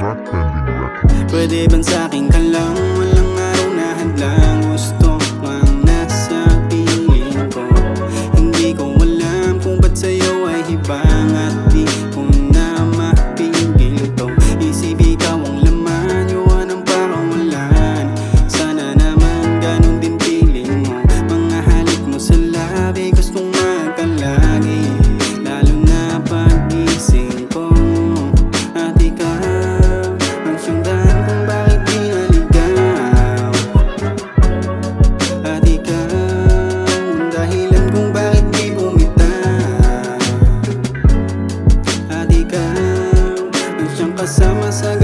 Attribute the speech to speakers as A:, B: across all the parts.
A: Track pending record
B: Pwede bang sa'kin ka lang? Sama-sama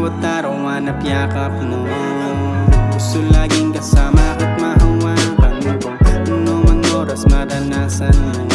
B: bawat araw hanap yakap mo Gusto laging kasama at mahawakan mo Ano man oras maranasan mo